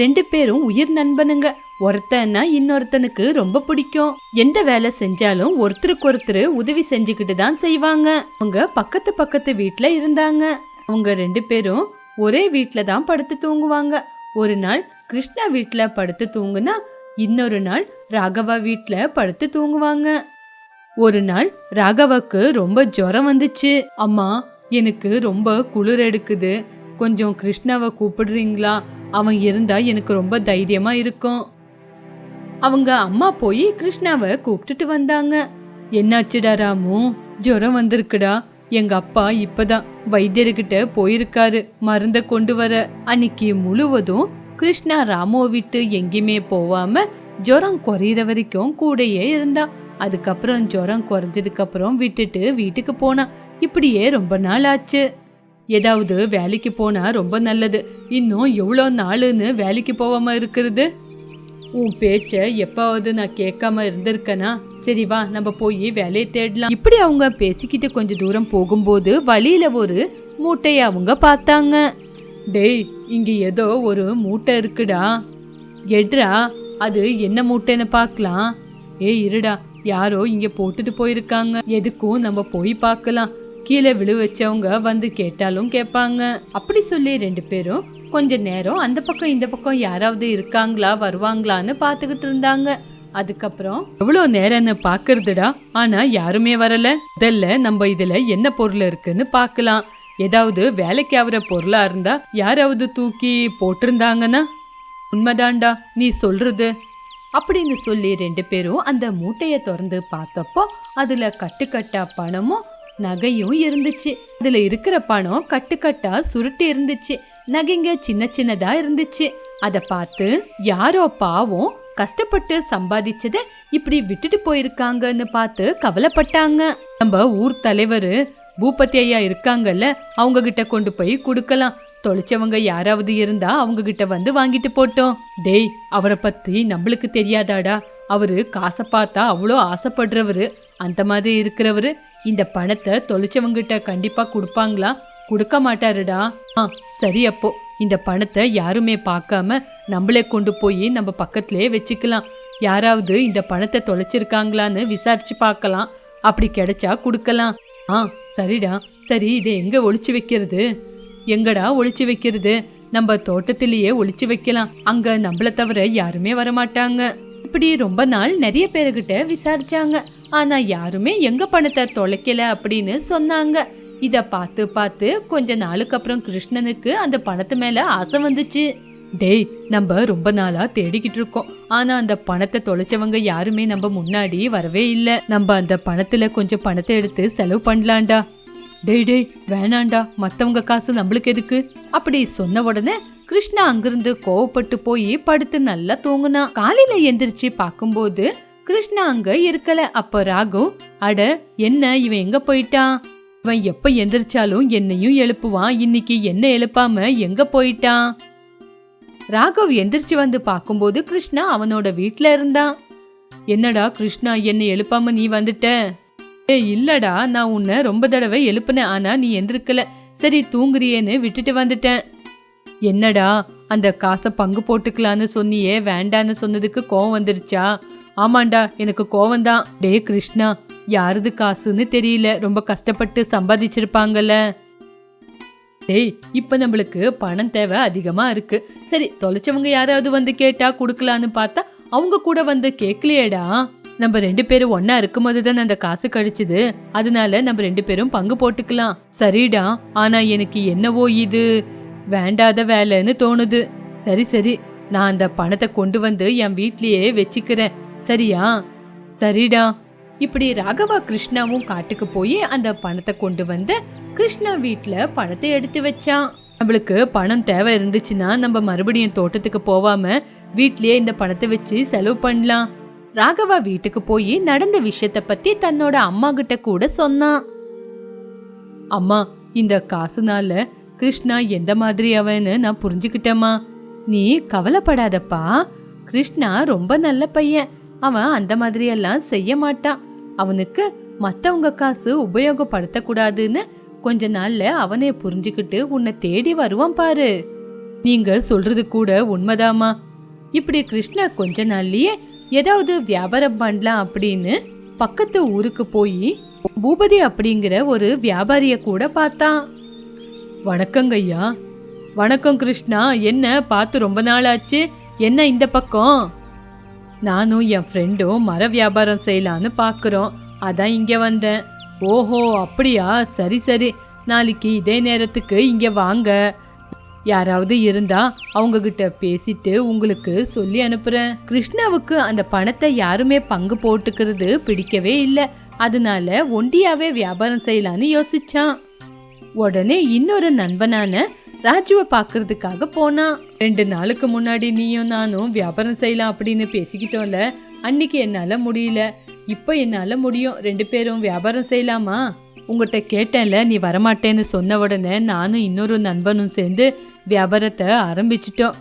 ரெண்டு பேரும் உயிர் நண்பனுங்க. ஒருத்தன்னா இன்னொருத்தனுக்கு ரொம்ப பிடிக்கும். எந்த வேலை செஞ்சாலும் ஒருத்தருக்கு ஒருத்தர் உதவி செஞ்சுக்கிட்டு தான் செய்வாங்க. அவங்க பக்கத்து பக்கத்து வீட்டில் இருந்தாங்க. அவங்க ரெண்டு பேரும் ஒரே வீட்டில் தான் படுத்து தூங்குவாங்க. ஒரு நாள் கிருஷ்ணா வீட்டில் படுத்து தூங்குனா இன்னொரு நாள் ராகவா வீட்டில் படுத்து தூங்குவாங்க. ஒரு நாள் ராகவாக்கு ரொம்ப ஜுரம் வந்துச்சு. அம்மா எனக்கு ரொம்ப குளிர் எடுக்குது. கொஞ்சம் கிருஷ்ணாவை கூப்பிடுறீங்களா? அவன் இருந்தா எனக்கு ரொம்ப தைரியமா இருக்கும். அவங்க அம்மா போய் கிருஷ்ணாவை கூப்பிட்டுட்டு வந்தாங்க. என்னாச்சுடா ராமு? ஜுரம் வந்திருக்குடா. எங்க அப்பா இப்பதான் வைத்தியர்கிட்ட போயிருக்காரு. மருந்த கொண்டு வர. அன்னைக்கு முழுவதும் கிருஷ்ணா ராமுவை விட்டு எங்கேயுமே போவாம ஜுரம் குறையிற வரைக்கும் கூடயே இருந்தா. அதுக்கப்புறம் ஜுரம் குறைஞ்சதுக்கு அப்புறம் விட்டுட்டு வீட்டுக்கு போனா. இப்படியே ரொம்ப நாள் ஆச்சு. ஏதாவது வேலைக்கு போனா ரொம்ப நல்லது. இன்னும் எவ்வளோ நாளுன்னு வேலைக்கு போகாம இருக்கிறது? உன் பேச்ச எப்பாவது நான் கேட்காம இருந்திருக்கனா? சரி வா நம்ம போய் வேலையை தேடலாம். இப்படி அவங்க பேசிக்கிட்டு கொஞ்ச தூரம் போகும்போது வழியில ஒரு மூட்டையை அவங்க பார்த்தாங்க. டேய் இங்க ஏதோ ஒரு மூட்டை இருக்குடா. எட்ரா அது என்ன மூட்டைன்னு பார்க்கலாம். ஏய் இருடா யாரோ இங்க போட்டுட்டு போயிருக்காங்க. எதுக்கும் நம்ம போய் பார்க்கலாம். கீழே விழு வச்சவங்க வந்து கேட்டாலும் கேட்பாங்க. அப்படி சொல்லி ரெண்டு பேரும் கொஞ்ச நேரம் அந்த பக்கம் இந்த பக்கம் யாராவது இருக்காங்களா வருவாங்களான்னு பார்த்துக்கிட்டு இருந்தாங்க. அதுக்கப்புறம் எவ்வளோ நேரம்னு பாக்குறதுடா ஆனா யாருமே வரல. முதல்ல நம்ம இதுல என்ன பொருள் இருக்குன்னு பார்க்கலாம். ஏதாவது வேலைக்கு ஆகுற பொருளா இருந்தா யாராவது தூக்கி போட்டிருந்தாங்கன்னா? உண்மைதான்டா நீ சொல்றது. அப்படின்னு சொல்லி ரெண்டு பேரும் அந்த மூட்டையை திறந்து பார்த்தப்போ அதுல கட்டுக்கட்டா பணமும் நகையும் இருந்துச்சு. அதுல இருக்கிற பணம் கட்டுக்கட்டா சுருட்டி இருந்துச்சு. நகைங்க சின்ன சின்னதா இருந்துச்சு. அத பார்த்து யாரோ பாவம் கஷ்டப்பட்டு சம்பாதிச்சத இப்படி விட்டுட்டு போயிருக்காங்கன்னு பார்த்து கவலைப்பட்டாங்க. நம்ம ஊர் தலைவர் பூபதி ஐயா இருக்காங்கல்ல அவங்க கிட்ட கொண்டு போய் கொடுக்கலாம். தொலைச்சவங்க யாராவது இருந்தா அவங்க கிட்ட வந்து வாங்கிட்டு போட்டோம். டேய் அவரை பத்தி நம்மளுக்கு தெரியாதாடா. அவரு காசை பார்த்தா அவ்வளோ ஆசைப்படுறவரு அந்த மாதிரி இருக்கிறவரு. இந்த பணத்தை தொலைச்சவங்கிட்ட கண்டிப்பா கொடுப்பாங்களா? கொடுக்க மாட்டாருடா. ஆ சரி அப்போ. இந்த பணத்தை யாருமே பார்க்காம நம்மளே கொண்டு போய் நம்ம பக்கத்திலே வச்சுக்கலாம். யாராவது இந்த பணத்தை தொலைச்சிருக்காங்களான்னு விசாரிச்சு பார்க்கலாம். அப்படி கிடைச்சா கொடுக்கலாம். ஆ சரிடா. சரி இதை எங்க ஒழிச்சு வைக்கிறது? எங்கடா ஒழிச்சு வைக்கிறது? நம்ம தோட்டத்திலேயே ஒழிச்சு வைக்கலாம். அங்க நம்மள தவிர யாருமே வரமாட்டாங்க. இப்படி ரொம்ப நாள் நிறைய பேருகிட்ட விசாரிச்சாங்க. ஆனா யாருமே எங்க பணத்தை தொலைக்கல அப்படின்னு சொன்னாங்க. இத பார்த்து பார்த்து கொஞ்ச நாளுக்கு அப்புறம் கிருஷ்ணனுக்கு அந்த பணத்து மேல ஆசை வந்துச்சு. டேய் நம்ம ரொம்ப நாளா தேடிக்கிட்டு இருக்கோம். ஆனா அந்த பணத்தை தொலைச்சவங்க யாருமே நம்ம முன்னாடி வரவே இல்லை. நம்ம அந்த பணத்துல கொஞ்சம் பணத்தை எடுத்து செலவு பண்ணலாம்டா. டேய் டேய் வேணாண்டா மத்தவங்க காசு நம்மளுக்கு எதுக்கு? அப்படி சொன்ன உடனே கிருஷ்ணா அங்கிருந்து கோவப்பட்டு போய் படுத்து நல்லா தூங்குனா. காலையில எந்திரிச்சு பார்க்கும்போது கிருஷ்ணா அங்க இருக்கல. அப்ப ராகு அட என்ன இவன் எங்க போயிட்டான்? இவன் எப்ப எந்திரிச்சாலும் என்னையும் எழுப்புவான். இன்னைக்கு என்ன எழுப்பாம எங்க போயிட்டான்? ராகவ் எந்திரிச்சு வந்து பார்க்கும்போது கிருஷ்ணா அவனோட வீட்ல இருந்தான். என்னடா கிருஷ்ணா என்னை எழுப்பாம நீ வந்துட்ட? ஏ இல்லடா நான் உன்னை ரொம்ப தடவை எழுப்புனேன். ஆனா நீ எந்திருக்கல. சரி தூங்குறியேன்னு விட்டுட்டு வந்துட்டேன். என்னடா அந்த காசை பங்கு போட்டுக்கலான்னு சொன்னியே வேண்டான்னு சொன்னதுக்கு கோவம் வந்துருச்சா? ஆமாண்டா எனக்கு கோவம் தான் டே கிருஷ்ணா யாருது காசுன்னு தெரியல. ரொம்ப கஷ்டப்பட்டு சம்பாதிச்சிருப்பாங்கல்ல. டேய் இப்போ நம்மளுக்கு பணம் தேவை அதிகமாக இருக்கு. சரி தொலைச்சவங்க யாராவது வந்து கேட்டா கொடுக்கலான்னு பார்த்தா அவங்க கூட வந்து கேட்கலையேடா நம்ம ரெண்டு பேரும் ஒண்ணா இருக்கும்போது தான் அந்த காசு கழிச்சுது. அதனால நம்ம ரெண்டு பேரும் பங்கு போட்டுக்கலாம். சரிடா ஆனா எனக்கு என்னவோ இது? வேண்டாத வேலைன்னு தோணுது. சரி சரி நான் அந்த பணத்தை கொண்டு வந்து என் வீட்லயே வச்சுக்கிறேன். சரியா? சரிடா. இப்படி ராகவா கிருஷ்ணாவும் காட்டுக்கு போய் அந்த பணத்தை கொண்டு வந்து கிருஷ்ணா வீட்டில் பணத்தை எடுத்து வச்சான் நம்மளுக்கு பணம் தேவை இருந்துச்சுன்னா நம்ம மறுபடியும் தோட்டத்துக்கு போகாம வீட்லயே இந்த பணத்தை வச்சு செலவு பண்ணலாம். ராகவா வீட்டுக்கு போய் நடந்த விஷயத்த பத்தி தன்னோட அம்மா கிட்ட கூட சொன்னான் அம்மா இந்த காசுனால கிருஷ்ணா எந்த மாதிரி அவன்னு நான் புரிஞ்சுக்கிட்டேம்மா. நீ கவலைப்படாதப்பா. கிருஷ்ணா ரொம்ப நல்ல பையன். அவன் அந்த மாதிரியெல்லாம் செய்ய மாட்டான். அவனுக்கு மற்றவங்க காசு உபயோகப்படுத்தக்கூடாதுன்னு கொஞ்ச நாள்ல அவனே புரிஞ்சுக்கிட்டு உன்னை தேடி வருவான் பாரு. நீங்க சொல்றது கூட உண்மைதாம்மா. இப்படி கிருஷ்ணா கொஞ்ச நாள்லயே ஏதாவது வியாபாரம் பண்ணலாம் அப்படின்னு பக்கத்து ஊருக்கு போய் பூபதி அப்படிங்கிற ஒரு வியாபாரிய கூட பார்த்தான். வணக்கங்க ஐயா. வணக்கம் கிருஷ்ணா. என்ன பார்த்து ரொம்ப நாள் ஆச்சு என்ன இந்த பக்கம்? நானும் என் ஃப்ரெண்டும் மர வியாபாரம் செய்யலான்னு பார்க்குறோம் அதான் இங்கே வந்தேன். ஓஹோ அப்படியா? சரி சரி. நாளைக்கு இதே நேரத்துக்கு இங்கே வாங்க. யாராவது இருந்தா அவங்கக்கிட்ட பேசிட்டு உங்களுக்கு சொல்லி அனுப்புகிறேன் கிருஷ்ணாவுக்கு அந்த பணத்தை யாருமே பங்கு போட்டுக்கிறது பிடிக்கவே இல்லை. அதனால ஒண்டியாவே வியாபாரம் செய்யலான்னு யோசிச்சான். உடனே இன்னொரு நண்பனான ராஜுவை பார்க்கறதுக்காக போனான் ரெண்டு நாளுக்கு முன்னாடி நீயும் நானும் வியாபாரம் செய்யலாம் அப்படின்னு பேசிக்கிட்டோம்ல. அன்னைக்கு என்னால் முடியல. இப்போ என்னால் முடியும். ரெண்டு பேரும் வியாபாரம் செய்யலாமா? உங்கள்கிட்ட கேட்டேன்ல நீ வரமாட்டேன்னு சொன்ன உடனே நானும் இன்னொரு நண்பனும் சேர்ந்து வியாபாரத்தை ஆரம்பிச்சிட்டோம்.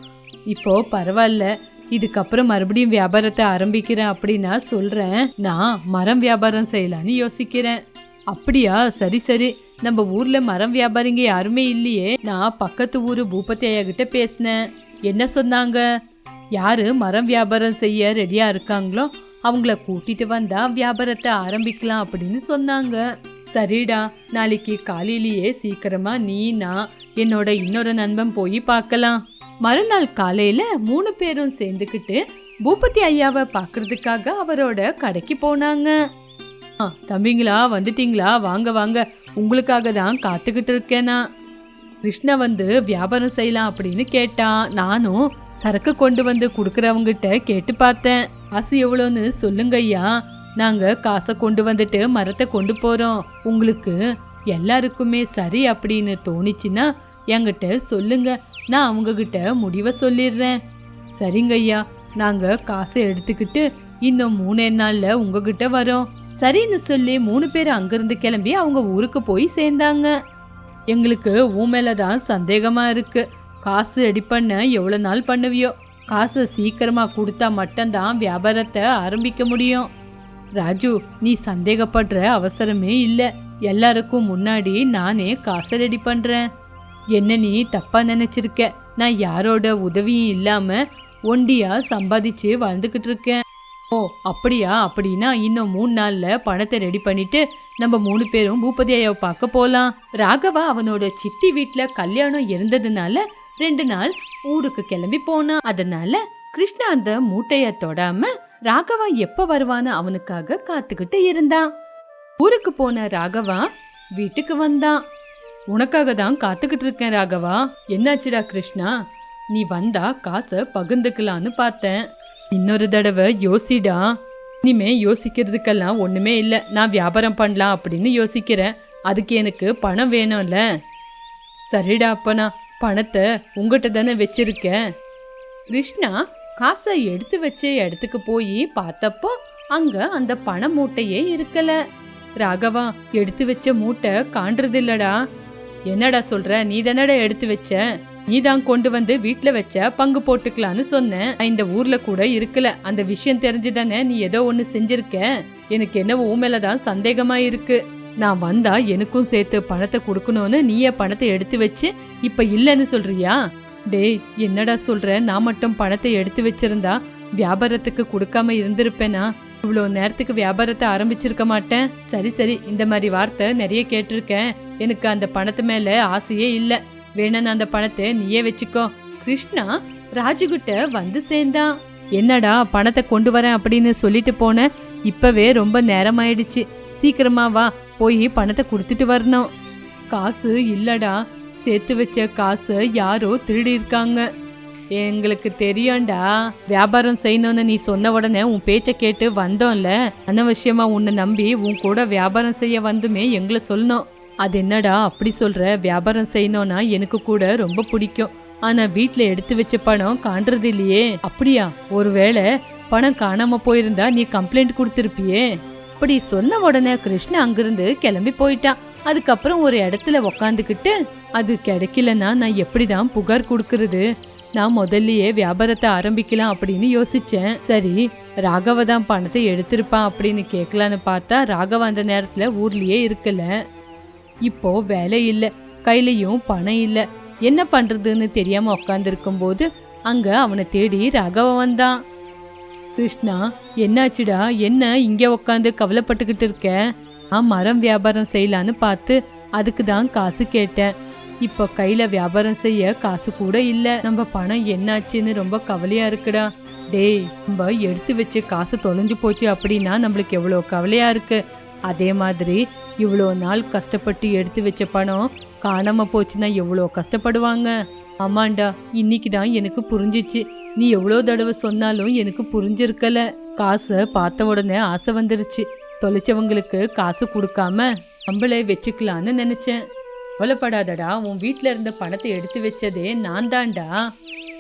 இப்போ பரவாயில்ல. இதுக்கப்புறம் மறுபடியும் வியாபாரத்தை ஆரம்பிக்கிறேன் அப்படின்னா சொல்கிறேன் நான் மரம் வியாபாரம் செய்யலான்னு யோசிக்கிறேன். அப்படியா? சரி சரி. நம்ம ஊர்ல மரம் வியாபாரிங்க யாருமே இல்லையே. நான் பக்கத்து ஊரு பூபதி ஐயா கிட்ட பேசினேன். என்ன சொன்னாங்க? யாரு மரம் வியாபாரம் செய்ய ரெடியா இருக்காங்களோ அவங்கள கூட்டிட்டு வந்தா வியாபாரத்தை ஆரம்பிக்கலாம் அப்படின்னு சொன்னாங்க. சரிடா நாளைக்கு காலையிலேயே சீக்கிரமா நீ நான் என்னோட இன்னொரு நண்பன் போய் பார்க்கலாம். மறுநாள் காலையில மூணு பேரும் சேர்ந்துக்கிட்டு பூபதி ஐயாவை பார்க்கறதுக்காக அவரோட கடைக்கு போனாங்க. ஆ, தம்பிங்களா வந்துட்டீங்களா? வாங்க வாங்க. உங்களுக்காக தான் காத்துக்கிட்டு இருக்கேனா? கிருஷ்ணா வந்து வியாபாரம் செய்யலாம் அப்படின்னு கேட்டான் நானும் சரக்கு கொண்டு வந்து கொடுக்குறவங்கிட்ட கேட்டு பார்த்தேன். காசு எவ்வளோன்னு சொல்லுங்க ஐயா. நாங்கள் காசை கொண்டு வந்துட்டு மரத்தை கொண்டு போகிறோம் உங்களுக்கு எல்லாருக்குமே சரி அப்படின்னு தோணிச்சுன்னா என்கிட்ட சொல்லுங்க. நான் அவங்கக்கிட்ட முடிவை சொல்லிடுறேன். சரிங்க ஐயா. நாங்கள் காசை எடுத்துக்கிட்டு இன்னும் மூணே நாளில் உங்ககிட்ட வரோம். சரின்னு சொல்லி மூணு பேர் அங்கிருந்து கிளம்பி அவங்க ஊருக்கு போய் சேர்ந்தாங்க. எங்களுக்கு உன் மேலே தான் சந்தேகமா இருக்கு. காசு ரெடி பண்ண எவ்வளோ நாள் பண்ணுவியோ? காசை சீக்கிரமாக கொடுத்தா மட்டும்தான் வியாபாரத்தை ஆரம்பிக்க முடியும். ராஜு நீ சந்தேகப்படுற அவசரமே இல்லை. எல்லாருக்கும் முன்னாடி நானே காசை ரெடி பண்ணுறேன் என்ன நீ தப்பாக நினச்சிருக்க? நான் யாரோட உதவியும் இல்லாமல் ஒண்டியாக சம்பாதிச்சு வாழ்ந்துக்கிட்டு இருக்கேன். ஓ அப்படியா? அப்படின்னா இன்னும் மூணு நாள்ல பணத்தை ரெடி பண்ணிட்டு நம்ம மூணு பேரும் பூபதி ஐயாவை பார்க்க போகலாம் ராகவா அவனோட சித்தி வீட்டில் கல்யாணம் இருந்ததுனால ரெண்டு நாள் ஊருக்கு கிளம்பி போனான் அதனால கிருஷ்ணா அந்த மூட்டையை தொடாம ராகவா எப்ப வருவான்னு அவனுக்காக காத்துக்கிட்டு இருந்தான். ஊருக்கு போன ராகவா வீட்டுக்கு வந்தான். உனக்காக தான் காத்துக்கிட்டு இருக்கேன் ராகவா. என்னாச்சுடா கிருஷ்ணா? நீ வந்தா காசை பகிர்ந்துக்கலான்னு பார்த்தேன். இன்னொரு தடவை யோசிடா. இனிமே யோசிக்கிறதுக்கெல்லாம் ஒன்றுமே இல்லை. நான் வியாபாரம் பண்ணலாம் அப்படின்னு யோசிக்கிறேன். அதுக்கு எனக்கு பணம் வேணும்ல. சரிடா அப்பனா பணத்தை உங்ககிட்ட தானே வச்சிருக்கேன். கிருஷ்ணா காசை எடுத்து வச்ச இடத்துக்கு போய் பார்த்தப்போ அங்க அந்த பண மூட்டையே இருக்கல. ராகவா எடுத்து வச்ச மூட்டை காண்றதில்லடா. என்னடா சொல்ற? நீ தானடா எடுத்து வச்ச? நீ தான் கொண்டு வந்து வீட்டுல வச்ச பங்கு போட்டுக்கலான்னு சொன்னேன். இந்த ஊர்ல கூட இருக்கல. அந்த விஷயம் தெரிஞ்சுதானே நீ ஏதோ ஒண்ணு செஞ்சிருக்க? எனக்கு என்ன உன் மேலதான் சந்தேகமா இருக்கு. நான் வந்தா எனக்கும் சேர்த்து பணத்தை கொடுக்கணும்னு நீயே பணத்தை எடுத்து வச்சு இப்ப இல்லைன்னு சொல்றியா? டேய் என்னடா சொல்ற? நான் மட்டும் பணத்தை எடுத்து வச்சிருந்தா வியாபாரத்துக்கு கொடுக்காம இருந்திருப்பேனா? இவ்வளோ நேரத்துக்கு வியாபாரத்தை ஆரம்பிச்சிருக்க மாட்டேன். சரி சரி இந்த மாதிரி வார்த்தை நிறைய கேட்டிருக்கேன். எனக்கு அந்த பணத்து மேல ஆசையே இல்லை. வேணும்னு அந்த பணத்தை நீயே வச்சுக்கோ. கிருஷ்ணா ராஜுகிட்ட வந்து சேர்ந்தான் என்னடா பணத்தை கொண்டு வரேன் அப்படின்னு சொல்லிட்டு போன இப்பவே ரொம்ப நேரம் ஆயிடுச்சு சீக்கிரமா வா போய் பணத்தை கொடுத்துட்டு வரணும். காசு இல்லடா சேர்த்து வச்ச காசை யாரோ திருடி இருக்காங்க. எங்களுக்கு தெரியும்டா வியாபாரம் செய்யணும்னு நீ சொன்ன உடனே உன் பேச்சை கேட்டு வந்தோம்ல. அனவசியமா உன்னை நம்பி உன் கூட வியாபாரம் செய்ய வந்துமே எங்களை சொல்லணும். அது என்னடா அப்படி சொல்ற? வியாபாரம் செய்யணும்னா எனக்கு கூட ரொம்ப பிடிக்கும். ஆனா வீட்டில் எடுத்து வச்ச பணம் காண்றது இல்லையே. அப்படியா? ஒருவேளை பணம் காணாம போயிருந்தா நீ கம்ப்ளைண்ட் கொடுத்திருப்பியே. அப்படி சொன்ன உடனே கிருஷ்ணா அங்கிருந்து கிளம்பி போயிட்டான் அதுக்கப்புறம் ஒரு இடத்துல உக்காந்துக்கிட்டு அது கிடைக்கலன்னா நான் எப்படிதான் புகார் கொடுக்கறது? நான் முதல்லயே வியாபாரத்தை ஆரம்பிக்கலாம் அப்படின்னு யோசிச்சேன். சரி ராகவ தான் பணத்தை எடுத்திருப்பான் அப்படின்னு கேட்கலான்னு பார்த்தா ராகவ அந்த நேரத்துல ஊர்லயே இருக்கல. இப்போ வேலை இல்லை கையிலையும் பணம் இல்லை. என்ன பண்றதுன்னு தெரியாம உட்காந்துருக்கும் போது அங்க அவனை தேடி ராகவ வந்தான். கிருஷ்ணா என்னாச்சுடா? என்ன இங்கே உட்காந்து கவலைப்பட்டுக்கிட்டு இருக்க? நான் மரம் வியாபாரம் செய்யலான்னு பார்த்து அதுக்கு தான் காசு கேட்டேன். இப்போ கையில் வியாபாரம் செய்ய காசு கூட இல்லை. நம்ம பணம் என்னாச்சுன்னு ரொம்ப கவலையாக இருக்குடா. டேய் நம்ம எடுத்து வச்சு காசு தொலைஞ்சு போச்சு அப்படின்னா நம்மளுக்கு எவ்வளோ கவலையாக இருக்குது அதே மாதிரி இவ்வளோ நாள் கஷ்டப்பட்டு எடுத்து வச்ச பணம் காணாமல் போச்சுன்னா எவ்வளோ கஷ்டப்படுவாங்க? ஆமாண்டா இன்னைக்கு தான் எனக்கு புரிஞ்சிச்சு. நீ எவ்வளோ தடவை சொன்னாலும் எனக்கு புரிஞ்சிருக்கல. காசை பார்த்த உடனே ஆசை வந்துருச்சு. தொலைச்சவங்களுக்கு காசு கொடுக்காம நம்மளே வச்சுக்கலான்னு நினச்சேன். கவலைப்படாதடா உன் வீட்டில் இருந்த பணத்தை எடுத்து வச்சதே நான் தான்டா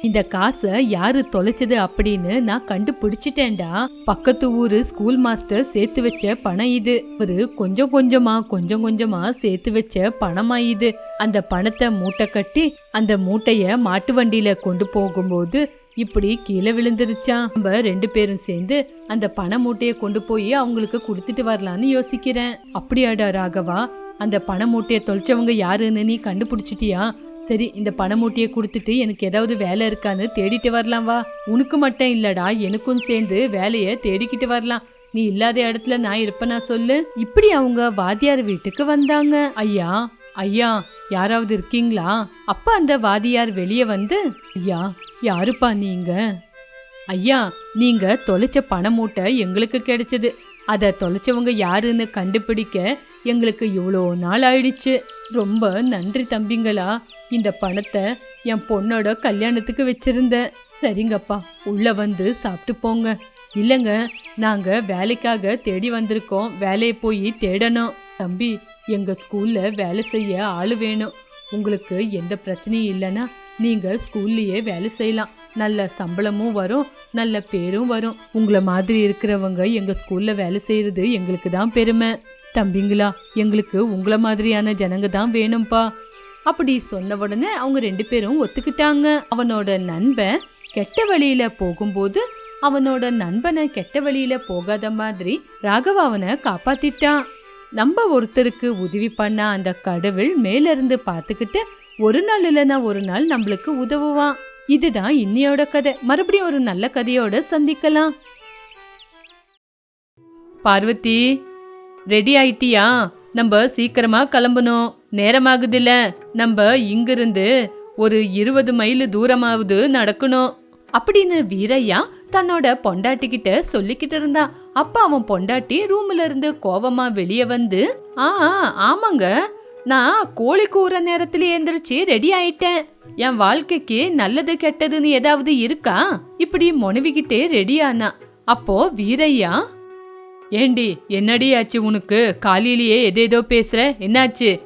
இந்த காசை யாரு தொலைச்சது அப்படின்னு நான் கண்டுபிடிச்சிட்டேன்டா. பக்கத்து ஊரு ஸ்கூல் மாஸ்டர் சேர்த்து வச்ச பணம் இது. ஒரு கொஞ்சம் கொஞ்சமா கொஞ்சம் கொஞ்சமா சேர்த்து வச்ச பணமா இது. அந்த பணத்தை மூட்டை கட்டி அந்த மூட்டைய மாட்டு வண்டியில கொண்டு போகும்போது இப்படி கீழே விழுந்துருச்சா. நம்ம ரெண்டு பேரும் சேர்ந்து அந்த பண மூட்டையை கொண்டு போய் அவங்களுக்கு கொடுத்துட்டு வரலான்னு யோசிக்கிறேன். அப்படியாடா ராகவா அந்த பண மூட்டையை தொலைச்சவங்க யாருன்னு நீ கண்டுபிடிச்சிட்டியா? சரி இந்த பண மூட்டையை கொடுத்துட்டு எனக்கு ஏதாவது வேலை இருக்கான்னு தேடிட்டு வரலாம் வா. உனக்கு மட்டும் இல்லடா எனக்கும் சேர்ந்து வேலையை தேடிக்கிட்டு வரலாம். நீ இல்லாத இடத்துல நான் இருப்பேனா சொல்லு. இப்படி அவங்க வாத்தியார் வீட்டுக்கு வந்தாங்க. ஐயா ஐயா யாராவது இருக்கீங்களா? அப்ப அந்த வாதியார் வெளியே வந்து ஐயா யாருப்பா நீங்க? ஐயா நீங்க தொலைச்ச பண மூட்டை எங்களுக்கு கிடைச்சது. அதை தொலைச்சவங்க யாருன்னு கண்டுபிடிக்க எங்களுக்கு இவ்வளோ நாள் ஆயிடுச்சு. ரொம்ப நன்றி தம்பிங்களா. இந்த பணத்தை என் பொண்ணோட கல்யாணத்துக்கு வச்சிருந்தேன். சரிங்கப்பா உள்ளே வந்து சாப்பிட்டு போங்க. இல்லைங்க நாங்கள் வேலைக்காக தேடி வந்திருக்கோம். வேலையை போய் தேடணும். தம்பி எங்கள் ஸ்கூலில் வேலை செய்ய ஆள் வேணும். உங்களுக்கு எந்த பிரச்சனையும் இல்லைன்னா நீங்கள் ஸ்கூல்லையே வேலை செய்யலாம். நல்ல சம்பளமும் வரும் நல்ல பேரும் வரும். உங்களை மாதிரி இருக்கிறவங்க எங்கள் ஸ்கூலில் வேலை செய்கிறது எங்களுக்கு தான் பெருமை. தம்பிங்களா எங்களுக்கு உங்களை மாதிரியான ஜனங்க தான் வேணும்பா. அப்படி சொன்ன உடனே அவங்க ரெண்டு பேரும் ஒத்துக்கிட்டாங்க. அவனோட நண்பன் கெட்ட வழியில போகும்போது அவனோட நண்பனை கெட்ட வழியில போகாத மாதிரி ராகவ அவனை காப்பாத்திட்டான். நம்ம ஒருத்தருக்கு உதவி பண்ண அந்த கடவுள் மேலிருந்து பார்த்துக்கிட்டு ஒரு நாள் இல்லைன்னா ஒரு நாள் நம்மளுக்கு உதவுவான். இதுதான் இன்னையோட கதை. மறுபடியும் ஒரு நல்ல கதையோட சந்திக்கலாம். பார்வதி ரெடி ஆயிட்டியா? நம்ம சீக்கிரமா கிளம்பணும். நேரமாகுதில்ல. நம்ம இங்கிருந்து ஒரு இருபது மைல் தூரமாவது நடக்கணும். அப்படின்னு வீரையா தன்னோட பொண்டாட்டிக்கிட்ட சொல்லிக்கிட்டு இருந்தான் அப்ப அவன் பொண்டாட்டி ரூம்ல இருந்து கோவமா வெளியே வந்து ஆ, ஆமாங்க. நான் கோழி கூற நேரத்துல எந்திரிச்சு ரெடி ஆயிட்டேன். என் வாழ்க்கைக்கு நல்லது கெட்டதுன்னு ஏதாவது இருக்கா? இப்படி மொனவிக்கிட்டே ரெடி ஆனா. அப்போ வீரையா ஏண்டி என்னடி ஆச்சு உனக்கு? காலையிலேயே எதேதோ பேசுற என்னாச்சு?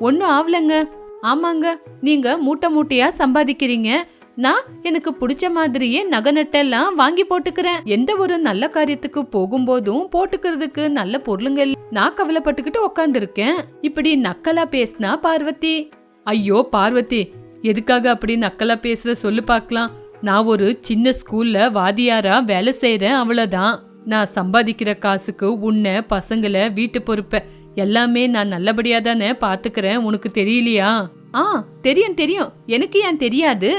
ஒன்றும் ஆவலங்க. ஆமாங்க நீங்க மூட்டை மூட்டையா சம்பாதிக்கிறீங்க. நான் எனக்கு பிடிச்ச மாதிரியே நகை நட்டெல்லாம் வாங்கி போட்டுக்கிறேன். எந்த ஒரு நல்ல காரியத்துக்கு போகும்போதும் போட்டுக்கிறதுக்கு நல்ல பொருளுங்க நான் கவலைப்பட்டுக்கிட்டு உக்காந்துருக்கேன். இப்படி நக்கலா பேசினா பார்வதி. ஐயோ பார்வதி எதுக்காக அப்படி நக்கலா பேசுற சொல்லு பார்க்கலாம் நான் ஒரு சின்ன ஸ்கூல்ல வாதியாரா வேலை செய்யறேன் அவ்வளோதான் நான் சம்பாதிக்கிற காசுக்கு உன்னை பசங்களை வீட்டு பொறுப்ப எல்லாமே நான் நல்லபடியா தானே பாத்துக்கிறேன். உனக்கு தெரியலையா? ஆ தெரியும் தெரியும். எனக்கு ஏன் தெரியாது?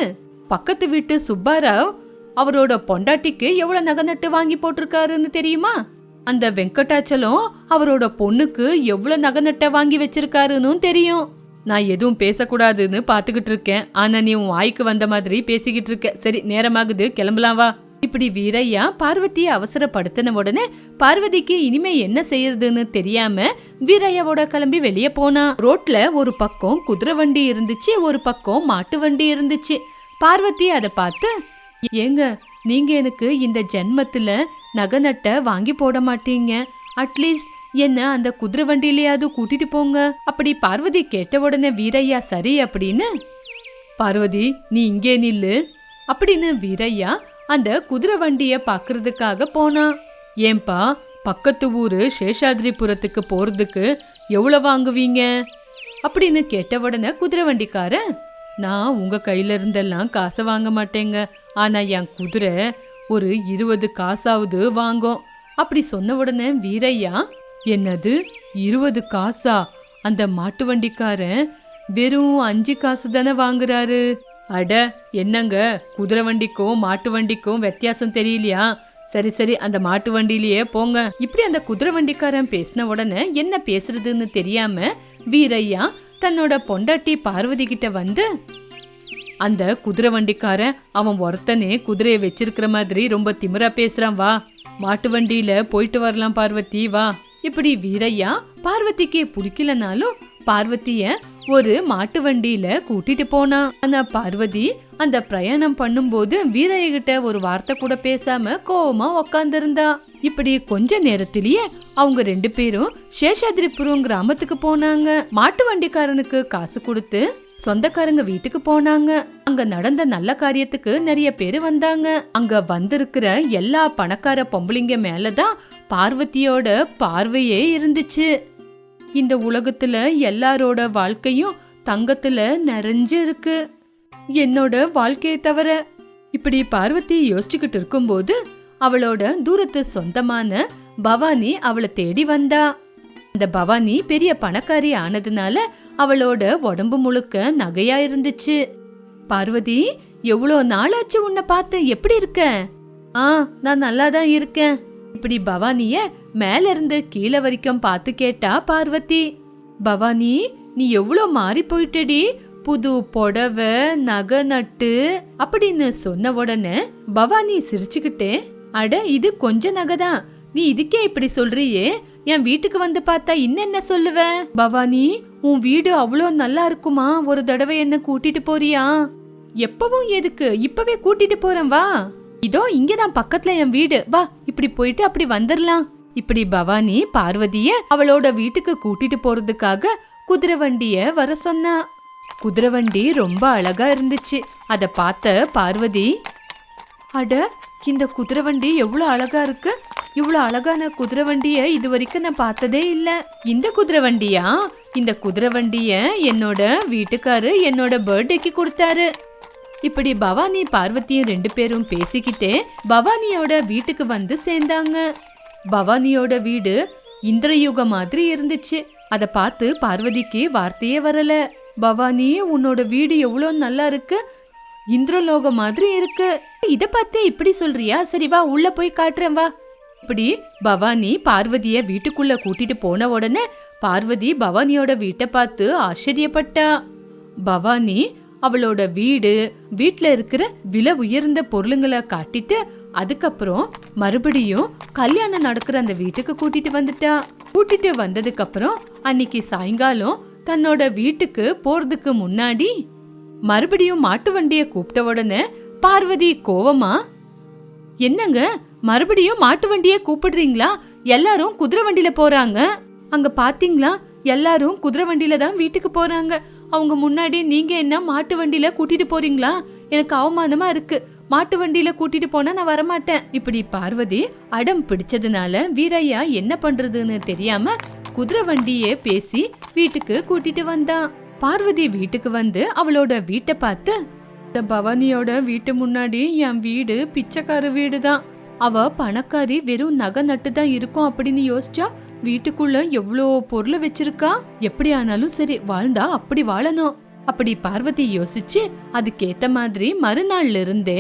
பக்கத்து வீட்டு சுப்பாராவ் அவரோட பொண்டாட்டிக்கு எவ்வளவு நகை நட்டு வாங்கி போட்டிருக்காருன்னு தெரியுமா? அந்த வெங்கடாச்சலம் அவரோட பொண்ணுக்கு எவ்வளவு நகை நட்டை வாங்கி வச்சிருக்காருன்னு தெரியும். நான் எதுவும் பேசக்கூடாதுன்னு பாத்துக்கிட்டு இருக்கேன். ஆனா நீ உன் வாய்க்கு வந்த மாதிரி பேசிக்கிட்டு இருக்க. சரி நேரமாகுது. கிளம்பலாம் வா. இப்படி வீரையா பார்வதியை அவசரப்படுத்தின உடனே பார்வதிக்கு இனிமே என்ன செய்யறதுன்னு தெரியாம வீரையாவோட கிளம்பி வெளியே போனா. ரோட்ல ஒரு பக்கம் குதிரை வண்டி இருந்துச்சு ஒரு பக்கம் மாட்டு வண்டி இருந்துச்சு. பார்வதி அதை பார்த்து ஏங்க நீங்க எனக்கு இந்த ஜென்மத்துல நகை நட்டை வாங்கி போட மாட்டீங்க. அட்லீஸ்ட் என்ன அந்த குதிரை வண்டியிலேயாவது கூட்டிட்டு போங்க. அப்படி பார்வதி கேட்ட உடனே வீரையா சரி அப்படின்னு பார்வதி நீ இங்கே நில்லு. அப்படின்னு வீரையா அந்த குதிரை வண்டியை பார்க்கறதுக்காக போனா. ஏன்பா பக்கத்து ஊரு சேஷாத்ரிபுரத்துக்கு போறதுக்கு எவ்வளோ வாங்குவீங்க? அப்படின்னு கேட்ட உடனே குதிரை வண்டிக்காரன் நான் உங்கள் கையில இருந்தெல்லாம் காசை வாங்க மாட்டேங்க. ஆனால் என் குதிரை ஒரு இருபது காசாவது வாங்கும். அப்படி சொன்ன உடனே வீரையா என்னது இருபது காசா? அந்த மாட்டு வண்டிக்காரன் வெறும் அஞ்சு காசு தானே வாங்குறாரு. அட என்னங்க? குதிரை வண்டிக்கும் மாட்டு வண்டிக்கும் வித்தியாசம் தெரியலையா? சரி சரி அந்த மாட்டு வண்டியிலேயே போங்க. இப்படி அந்த குதிரை வண்டிக்காரன் பேசின உடனே என்ன பேசுறதுன்னு தெரியாம வீரையா தன்னோட பொண்டாட்டி பார்வதி கிட்ட வந்து அந்த குதிரை வண்டிக்காரன் அவன் ஒருத்தனே குதிரையை வச்சிருக்கிற மாதிரி ரொம்ப திமிரா பேசுறான் வா. மாட்டு வண்டியில போயிட்டு வரலாம் பார்வதி வா. இப்படி வீரையா பார்வதிக்கு பிடிக்கலனாலும் பார்வதிய ஒரு மாட்டு வண்டியில கூட்டிட்டு போனான் ஆனா பார்வதி அந்த பிரயாணம் பண்ணும்போது வீரைய கிட்ட ஒரு வார்த்தை கூட பேசாம கோவமா உக்காந்துருந்தா. இப்படி கொஞ்ச நேரத்திலேயே அவங்க ரெண்டு பேரும் சேஷாதிரிபுரம் கிராமத்துக்கு போனாங்க. மாட்டு வண்டிக்காரனுக்கு காசு கொடுத்து சொந்தக்காரங்க வீட்டுக்கு போனாங்க. அங்க நடந்த நல்ல காரியத்துக்கு நிறைய பேர் வந்தாங்க. அங்க வந்திருக்கிற எல்லா பணக்கார பொம்பளைங்க மேலதான் பார்வதியோட பார்வையே இருந்துச்சு. இந்த உலகத்துல எல்லாரோட வாழ்க்கையும் தங்கத்துல நிறைஞ்சு இருக்கு. என்னோட வாழ்க்கையை தவிர இப்படி பார்வதி யோசிச்சுக்கிட்டு இருக்கும்போது அவளோட தூரத்து சொந்தமான பவானி அவளை தேடி வந்தா. அந்த பவானி பெரிய பணக்காரி ஆனதுனால அவளோட உடம்பு முழுக்க நகையா இருந்துச்சு. பார்வதி எவ்வளோ நாளாச்சு உன்னை பார்த்து? எப்படி இருக்க? ஆ நான் நல்லா தான் இருக்கேன். இப்படி பவானிய மேல இருந்து கீழே வரைக்கும் பார்த்து கேட்டா பார்வதி பவானி நீ எவ்வளோ மாறி போயிட்டடி? புது புடவை நகை நட்டு அப்படின்னு சொன்ன உடனே பவானி சிரிச்சுக்கிட்டே அட இது கொஞ்ச நகை தான். நீ இதுக்கே இப்படி சொல்றியே? என் வீட்டுக்கு வந்து பார்த்தா இன்னென்ன சொல்லுவ? பவானி உன் வீடு அவ்வளோ நல்லா இருக்குமா? ஒரு தடவை என்ன கூட்டிட்டு போறியா? எப்பவும் எதுக்கு? இப்பவே கூட்டிட்டு போறேன் வா. இதோ இங்கதான் பக்கத்துல என் வீடு. வா இப்படி போயிட்டு அப்படி வந்துடலாம் இப்படி பவானி பார்வதிய அவளோட வீட்டுக்கு கூட்டிட்டு போறதுக்காக குதிரை வண்டிய வர சொன்னா. குதிரை வண்டி ரொம்ப அழகா இருந்துச்சு. அத பார்த்த பார்வதி அட இந்த குதிரை வண்டி எவ்வளவு அழகா இருக்கு. இவ்வளவு அழகான குதிரை வண்டிய இது வரைக்கும் நான் பார்த்ததே இல்ல. இந்த குதிரை வண்டியா இந்த குதிரை வண்டிய என்னோட வீட்டுக்காரு என்னோட பர்த்டேக்கு கொடுத்தாரு. இப்படி பவானி பார்வதியும் ரெண்டு பேரும் பேசிக்கிட்டே பவானியோட வீட்டுக்கு வந்து சேர்ந்தாங்க. பவானியோட வீடு இந்திரயுக மாதிரி இருந்துச்சு. அதை பார்த்து பார்வதிக்கு வார்த்தையே வரல. பவானி உன்னோட வீடு எவ்வளோ நல்லா இருக்கு? இந்திரலோகம் மாதிரி இருக்கு. இத பார்த்தே இப்படி சொல்றியா? சரி வா உள்ள போய் காட்டுறேன் வா. இப்படி பவானி பார்வதிய வீட்டுக்குள்ள கூட்டிட்டு போன உடனே பார்வதி பவானியோட வீட்டை பார்த்து ஆச்சரியப்பட்டா. பவானி அவளோட வீடு வீட்டில் இருக்கிற விலை உயர்ந்த பொருளுங்களை காட்டிட்டு அதுக்கப்புறம் மறுபடியும் கல்யாணம் நடக்கிற அந்த வீட்டுக்கு கூட்டிட்டு வந்துட்டா. கூட்டிட்டு வந்ததுக்கு அப்புறம் அன்னைக்கு சாயங்காலம் தன்னோட வீட்டுக்கு போறதுக்கு முன்னாடி மறுபடியும் மாட்டு வண்டிய கூப்பிட்ட உடனே பார்வதி கோவமா என்னங்க மறுபடியும் மாட்டு வண்டிய கூப்பிடுறீங்களா? எல்லாரும் குதிரை வண்டியில போறாங்க. அங்க பாத்தீங்களா? எல்லாரும் குதிரை வண்டியில தான் வீட்டுக்கு போறாங்க. அவங்க முன்னாடி நீங்க என்ன மாட்டு வண்டியில கூட்டிட்டு போறீங்களா? எனக்கு அவமானமா இருக்கு. மாட்டு வண்டியில கூட்டிட்டு போனா நான் வரமாட்டேன். இப்படி பார்வதி அடம் பிடிச்சதுனால வீரையா என்ன பண்றதுன்னு தெரியாம குதிரை வண்டியே பேசி வீட்டுக்கு கூட்டிட்டு வந்தான் பார்வதி வீட்டுக்கு வந்து அவளோட வீட்டை பார்த்து இந்த பவானியோட வீட்டு முன்னாடி என் வீடு பிச்சைக்கார வீடு தான் அவ பணக்காரி வெறும் நகை நட்டு தான் இருக்கும் அப்படின்னு யோசிச்சா வீட்டுக்குள்ள எவ்வளோ பொருளை வச்சிருக்கா? எப்படி ஆனாலும் சரி வாழ்ந்தா அப்படி வாழணும். அப்படி பார்வதி யோசிச்சு அதுக்கேத்த மாதிரி மறுநாள்ல இருந்தே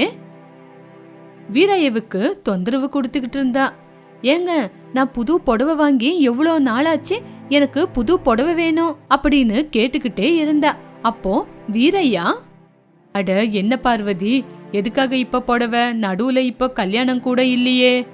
வீரையவுக்கு தொந்தரவு கொடுத்துக்கிட்டு இருந்தா. ஏங்க நான் புது புடவை வாங்கி எவ்வளோ நாளாச்சு எனக்கு புது புடவை வேணும் அப்படின்னு கேட்டுக்கிட்டே இருந்தா. அப்போ வீரையா? அட என்ன பார்வதி எதுக்காக இப்ப புடவை? நடுவுல இப்ப கல்யாணம் கூட இல்லையே.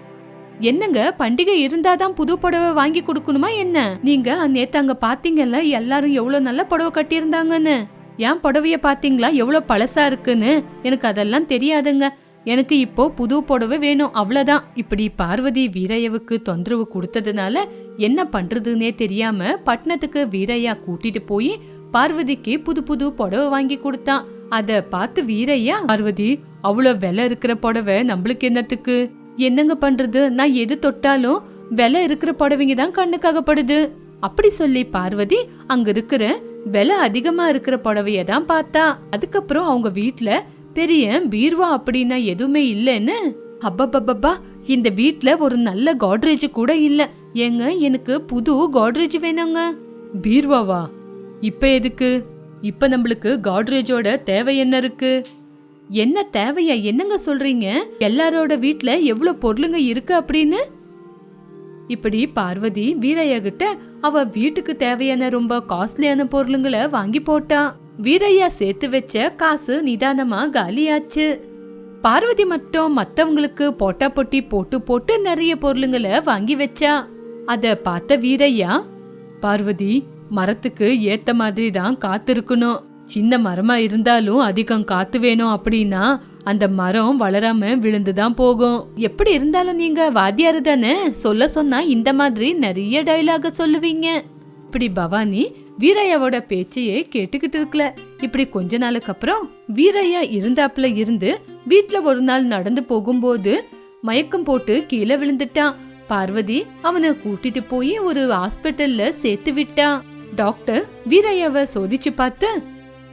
என்னங்க பண்டிகை இருந்தாதான் புது புடவை வாங்கி கொடுக்கணுமா என்ன? நீங்க நேத்து அங்க பாத்தீங்கல்ல எல்லாரும் எவ்வளவு நல்ல புடவை கட்டியிருந்தாங்கன்னு. ஏன் புடவைய பாத்தீங்களா? எவ்வளவு பழசா இருக்குன்னு. எனக்கு அதெல்லாம் தெரியாதுங்க. எனக்கு இப்போ புது புடவை வேணும் அவ்வளோதான் இப்படி பார்வதி வீரையவுக்கு தொந்தரவு கொடுத்ததுனால என்ன பண்றதுன்னே தெரியாம பட்டணத்துக்கு வீரையா கூட்டிட்டு போய் பார்வதிக்கு புது புது புடவை வாங்கி கொடுத்தான் அத பார்த்து வீரையா பார்வதி அவ்வளோ விலை இருக்கிற புடவை நம்மளுக்கு என்னத்துக்கு? என்னங்க பண்றது? நான் எது தொட்டாலும் விலை இருக்கிற புடவைங்க தான் கண்ணுக்காகப்படுது அப்படி சொல்லி பார்வதி அங்க இருக்கிற விலை அதிகமா இருக்கிற புடவைய தான் பார்த்தா. அதுக்கப்புறம் அவங்க வீட்டுல பெரிய பீர்வா அப்படின்னா எதுவுமே இல்லைன்னு? அப்பப்பப்பா இந்த வீட்ல ஒரு நல்ல காட்ரேஜ் கூட இல்ல. ஏங்க எனக்கு புது காட்ரேஜ் வேணுங்க. பீர்வாவா? இப்ப எதுக்கு? இப்ப நம்மளுக்கு காட்ரேஜோட தேவை என்ன இருக்கு? என்ன தேவையா என்னங்க சொல்றீங்க? எல்லாரோட வீட்ல எவ்வளவு பொருளுங்க இருக்கு அப்படின்னு? இப்படி பார்வதி வீரையா கிட்ட அவ வீட்டுக்கு தேவையான ரொம்ப காஸ்ட்லியான பொருளுங்களை வாங்கி போட்டா. வீரையா சேர்த்து வச்ச காசு நிதானமா காலியாச்சு. பார்வதி மட்டும் மத்தவங்களுக்கு போட்டா பொட்டி போட்டு போட்டு நிறைய பொருளுங்களை வாங்கி வச்சா. அத பார்த்த வீரையா பார்வதி மரத்துக்கு ஏத்த மாதிரி தான் காத்து இருக்கணும் சின்ன மரமா இருந்தாலும் அதிகம் காத்து வேணும் அப்படின்னா அந்த மரம் வளராம விழுந்துதான் போகும். எப்படி இருந்தாலும் நீங்க வாத்தியாரு தானே? சொல்ல சொன்னா இந்த மாதிரி நிறைய டைலாக சொல்லுவீங்க. இப்படி பவானி வீரையாவோட பேச்சையே கேட்டுக்கிட்டு இருக்கல. இப்படி கொஞ்ச நாளுக்கு அப்புறம் வீரையா இருந்தாப்புல இருந்து வீட்ல ஒரு நாள் நடந்து போகும்போது மயக்கம் போட்டு கீழே விழுந்துட்டான். பார்வதி அவனை கூட்டிட்டு போய் ஒரு ஹாஸ்பிட்டல்ல சேர்த்து விட்டான். டாக்டர் வீரையாவை சோதிச்சு பார்த்து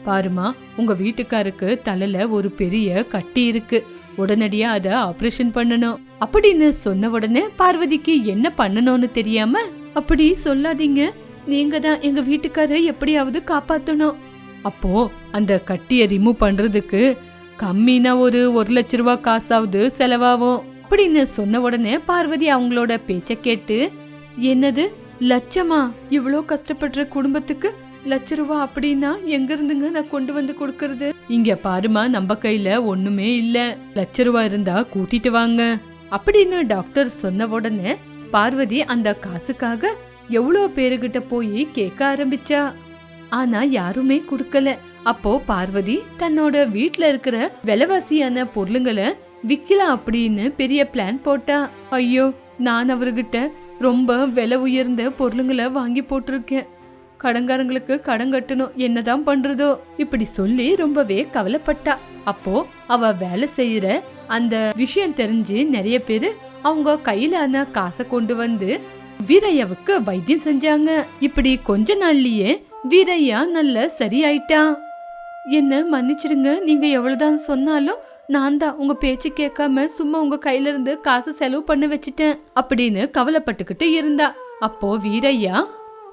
பாருமா உங்க வீட்டுக்காருக்கு தலையில ஒரு பெரிய கட்டி இருக்கு. உடனடியா அத ஆபரேஷன் பண்ணணும். அப்படின்னு சொன்ன உடனே பார்வதிக்கு என்ன பண்ணணும்னு தெரியாம அப்படி சொல்லாதீங்க. நீங்க தான் எங்க வீட்டுக்காரை எப்படியாவது காப்பாத்தணும். அப்போ அந்த கட்டியை ரிமூவ் பண்றதுக்கு கம்மினா ஒரு ஒரு லட்ச ரூபா காசாவது செலவாகும். அப்படின்னு சொன்ன உடனே பார்வதி அவங்களோட பேச்ச கேட்டு என்னது? லட்சமா? இவ்வளோ கஷ்டப்படுற குடும்பத்துக்கு லட்ச ரூபா அப்படின்னா எங்க இருந்துங்க நான் கொண்டு வந்து கொடுக்கறது? இங்க பாருமா நம்ம கையில ஒண்ணுமே இல்ல. லட்ச ரூபா இருந்தா கூட்டிட்டு வாங்க. அப்படின்னு டாக்டர் சொன்ன உடனே பார்வதி அந்த காசுக்காக எவ்வளோ பேருகிட்ட போய் கேட்க ஆரம்பிச்சா? ஆனா யாருமே கொடுக்கல. அப்போ பார்வதி தன்னோட வீட்ல இருக்கிற விலைவாசியான பொருளுங்களை விக்கலாம் அப்படின்னு பெரிய பிளான் போட்டா. ஐயோ நான் அவர்கிட்ட ரொம்ப விலை உயர்ந்த பொருளுங்களை வாங்கி போட்டிருக்கேன். கடங்காரங்களுக்கு கடன் கட்டணும் என்னதான் பண்றதோ? இப்படி சொல்லி ரொம்பவே கவலைப்பட்டா. அப்போ அவ வேலை செய்யற அந்த விஷயம் தெரிஞ்சு நிறைய பேரு அவங்க கையிலான காசை கொண்டு வந்து வீரையாவுக்கு வைத்தியம் செஞ்சாங்க. இப்படி கொஞ்ச நாள்லயே வீரையா நல்ல சரியாயிட்டான். என்ன மன்னிச்சிடுங்க நீங்க எவ்வளவுதான் சொன்னாலும் நான் தான் உங்க பேச்சு கேட்காம சும்மா உங்க கையில இருந்து காசு செலவு பண்ண வச்சிட்டேன் அப்படின்னு கவலைப்பட்டுக்கிட்டு இருந்தா. அப்போ வீரையா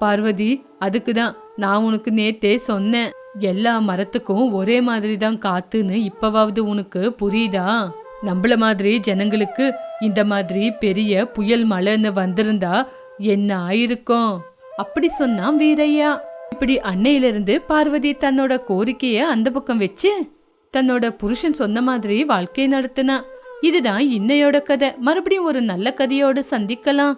பார்வதி அதுக்கு தான் நான் உனக்கு நேத்தே சொன்னேன். எல்லா மரத்துக்கும் ஒரே மாதிரி தான் காத்துன்னு இப்பவாவது உனக்கு புரியுதா? நம்மள மாதிரி ஜனங்களுக்கு இந்த மாதிரி பெரிய புயல் மழைன்னு வந்திருந்தா என்ன ஆயிருக்கும்? அப்படி சொன்னான் வீரையா இப்படி அன்னையிலிருந்து பார்வதி தன்னோட கோரிக்கைய அந்த பக்கம் வச்சு தன்னோட புருஷன் சொன்ன மாதிரி வாழ்க்கை நடத்தினா. இதுதான் இன்னையோட கதை. மறுபடியும் ஒரு நல்ல கதையோடு சந்திக்கலாம்.